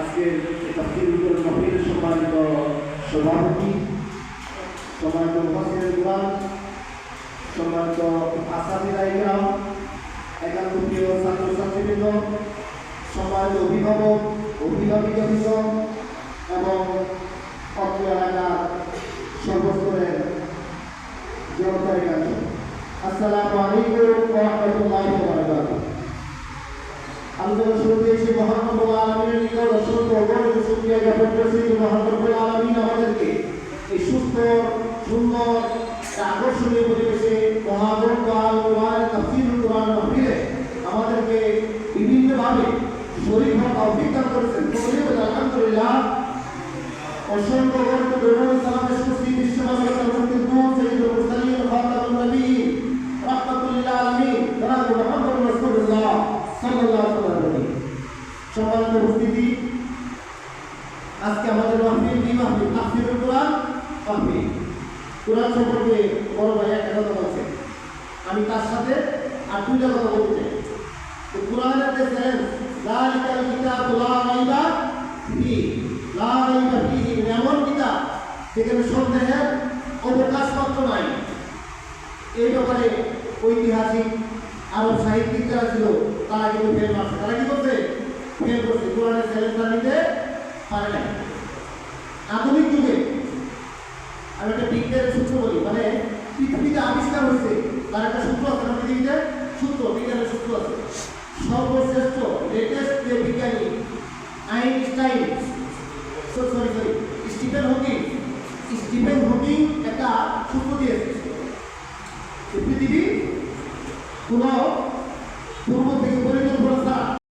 আজকের তাফসিরুল মাহফিল? সম্মানিত সভাপতি, সম্মানিত মুফাসসিরুল কুরআন সম্মানিত আসাদিরা ইকরাম একান্ত প্রিয় ছাত্রছাত্রীবৃন্দ, সম্মানিত অভিভাবক অভিভাবিকাবৃন্দ এবং অত্র এলাকার সর্বস্তরের জনতার কাছে। আসসালামু আলাইকুম ওয়া রাহমাতুল্লাহি ওয়া বারাকাতুহু। আলোচনা শুরুতে এসে মহান রব্বুল আলামিনের নিকট অসংখ্য অগণিত শুকরিয়া জ্ঞাপন করছি যে মহান রব্বুল আলামিন আমাদেরকে এই সুস্থ সুন্দর একটা আকর্ষণীয় পরিবেশে মহাবন কাল কোরআন তাফসীরুল কোরআন মাহফিলে আমাদেরকে বিভিন্নভাবে শরীর হওয়া তৌফিক দান করেছেন আলহামদুলিল্লাহ, অসংখ্য অগণিত দরুদ সালামের সুস্থি বিশ্বমানবতার মুক্তির দূত সৈয়দুল মুরসালিন খাতামুন নবীন, রাহমাতুল্লিল আজকে আমাদের মাহফিল কি মাহফিল তাফসীরুল কোরআন মাহফিল কোরআন সম্পর্কে বড় ভাই একটা কথা বলছে। আমি তার সাথে আর দুইটা কথা বলতে চাই। কোরআনের যে সেন্স লালিকাল কিতাবু লা রাইবা ফি লা রাইবা ফিহি এমন কিতাব সেখানে সন্দেহের অবকাশ মাত্র নাই। এই ব্যাপারে ঐতিহাসিক আরব সাহিত্যিক যারা ছিল, তারা কিন্তু ফেল মারছে। তারা কি করছে? ফেল করছে। কোরআনের চ্যালেঞ্জটা নিতে পারে নাই। আধুনিক যুগে আমি একটা বিজ্ঞানের সূত্র বলি মানে পৃথিবীতে আবিষ্কার হয়েছে, তার একটা সূত্র আছে না পৃথিবীতে? সূত্র, বিজ্ঞানের সূত্র আছে। সর্বশ্রেষ্ঠ লেটেস্ট যে বিজ্ঞানী, Einstein sorry sorry Stephen Hawking Stephen Hawking একটা সূত্র দিয়েছে পৃথিবী কোনো